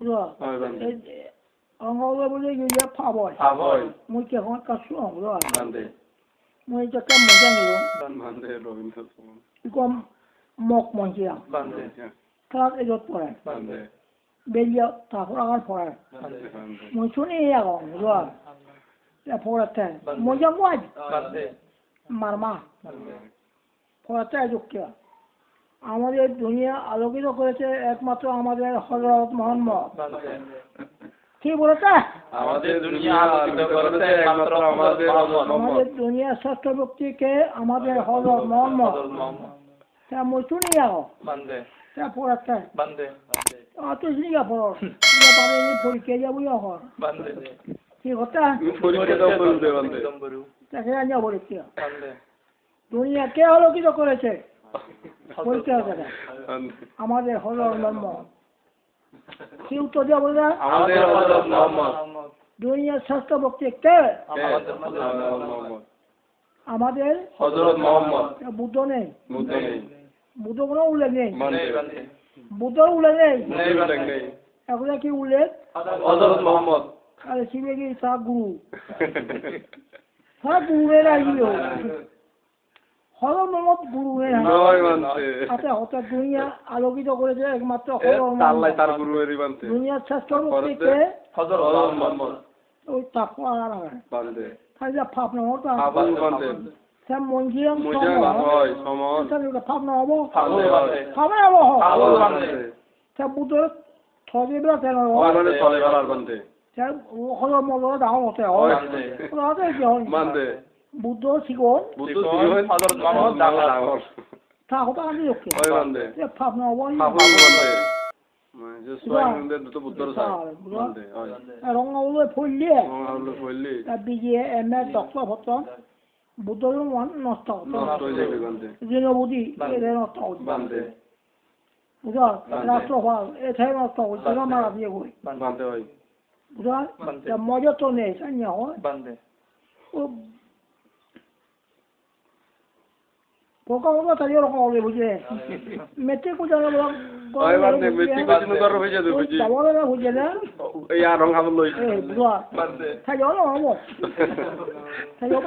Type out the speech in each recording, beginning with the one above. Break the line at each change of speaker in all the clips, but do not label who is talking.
را آنها را بوده که یا
پاوای پاوای
مو که هون کسوم را منده
مو
اینجا کم مجن رو منده
رو
این کسوم بگم مک منجی هم بنده تاک
ایجاد پرن
بنده بلیا تاکور آن پرن مو چون ای اگم را پورتن مو جا
مواد
مرما پورتن جوکیا আমাদের দুনিয়া আলোকিত করেছে একমাত্র আমাদের হজরত মোহাম্মদ। কি বলেছে?
আমাদের দুনিয়া আলোকিত করেছে একমাত্র আমাদের
আমাদের দুনিয়া শ্রেষ্ঠ ব্যক্তিকে আমাদের হজরত মোহাম্মদ। তা মুসুনিয়া
বান্দে।
তা পড়াতে
বান্দে
অত সিনিয়া পড়ো। সিনিয়া পাবে পরীক্ষা যাব হর
বান্দে।
কি কথা
পরীক্ষা দাও বলতে বান্দে।
তাকে আনিয়া পরীক্ষা
বান্দে।
দুনিয়া কে আলোকিত করেছে? করে
বান্দে
আমাদের মোহাম্মদ। কি উত্তর
আমাদের মুহাম্মদ।
দুনিয়ার শ্রেষ্ঠ ব্যক্তি কে
আমাদের হযরত মুহাম্মদ।
বুদ্ধ নেই।
বুদ্ধ নেই।
বুদ্ধ কোনো উল্লেখ নেই। বুদ্ধ উল্লেখ নেই? এখন কি উল্লেখ?
হযরত মুহাম্মদ।
আর শিবে কি তা গুরু হর
নয় বান্দে
আচ্ছা হঠাৎ দুনিয়া আলোকিত করেছে একমাত্র
তার গুরু বান্দে
দুনিয়ার শ্রেষ্ঠ
মুহাম্মদ।
ওই তাপ আর
বান্দে
তাহলে ফাপ নহতা
আবু বান্দে
সে মঞ্জিয়াম
মুজা হয় সমন।
তাহলে সে তেল
চলে বান্দে
সে ডাঙৰ হতে
হয় বান্দে
বুদ্ধ শিখল থাকোতে আনি ৰখে। ফাপ নহব মজাত পোকা ওটা তাই ওরকম হবে বুঝলে? মেট্রিক কোজা না
হয় বান্দে মেট্রিক কোচিং কর হয়ে যাবে বুঝি
যাবলে না বুঝে না?
এই আর রং খাবল লই
এ বুঝা
বান্দে
তাই না হব। তাই হব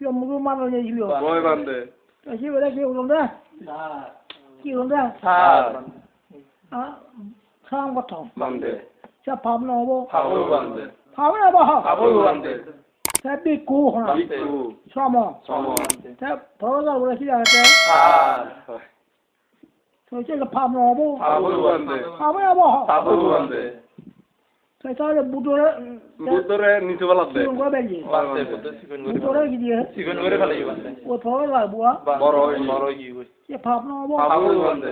রয়েছে
হয়
হয়
বান্দে
এনে রাখো হয়েছে
হয়
হয়
বান্দে বান্দে
মজা ফাপ নেওয়া হয়
আপনার বান্দে
সে নকলো টাকা বুঝো
হয় বান্দে
রঙ বলে বললে কি কয় ঘর
বান্দে
ফবজার
বান্দে
সা সাম সাম বুঝিবা
বান্দে
সা
সাত
তাহলে কি মুরু মানুষ নিয়ে যাবি
হয় বান্দে
কি বলে কি হলো না কি হলো না
সাত
সাম কথা
বান্দে
সে ফাপ নহব
হাবু বান্দে
ফাপ নহব
হাবু বান্দে
সে বিকু হনা
বিকু
শ্রম
সমন
সে ফবজার বলে কি আছে
সাত
তো সে ফাপ নহব
হাবু বান্দে
ফাপ নহব
হাবু বান্দে
তো তাহলে বুধরে
বুদ্ধরে নিচে বলাত দে
সিগুন করে বেরিয়ে
বান্দে
বুধরে কি দিয়ে
চিকন করে ফেলাই বান্দে
ও ফবজার বুয়া
বড় হই বড় হই
সে ফাপ নহব
হাবু বান্দে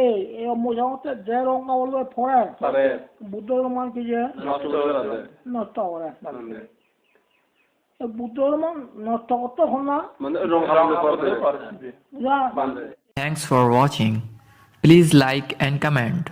এই এই মোটামুটি যে রঙ বলবে পড়ে
পারে
বুদ্ধর মান কি যে
নষ্ট করে দে
নষ্ট করে
বান্দে
এই বুদ্ধর মান নষ্ট করতে হল না
মানে রং
বুঝা
বান্দে
Thanks for watching. Please like and comment.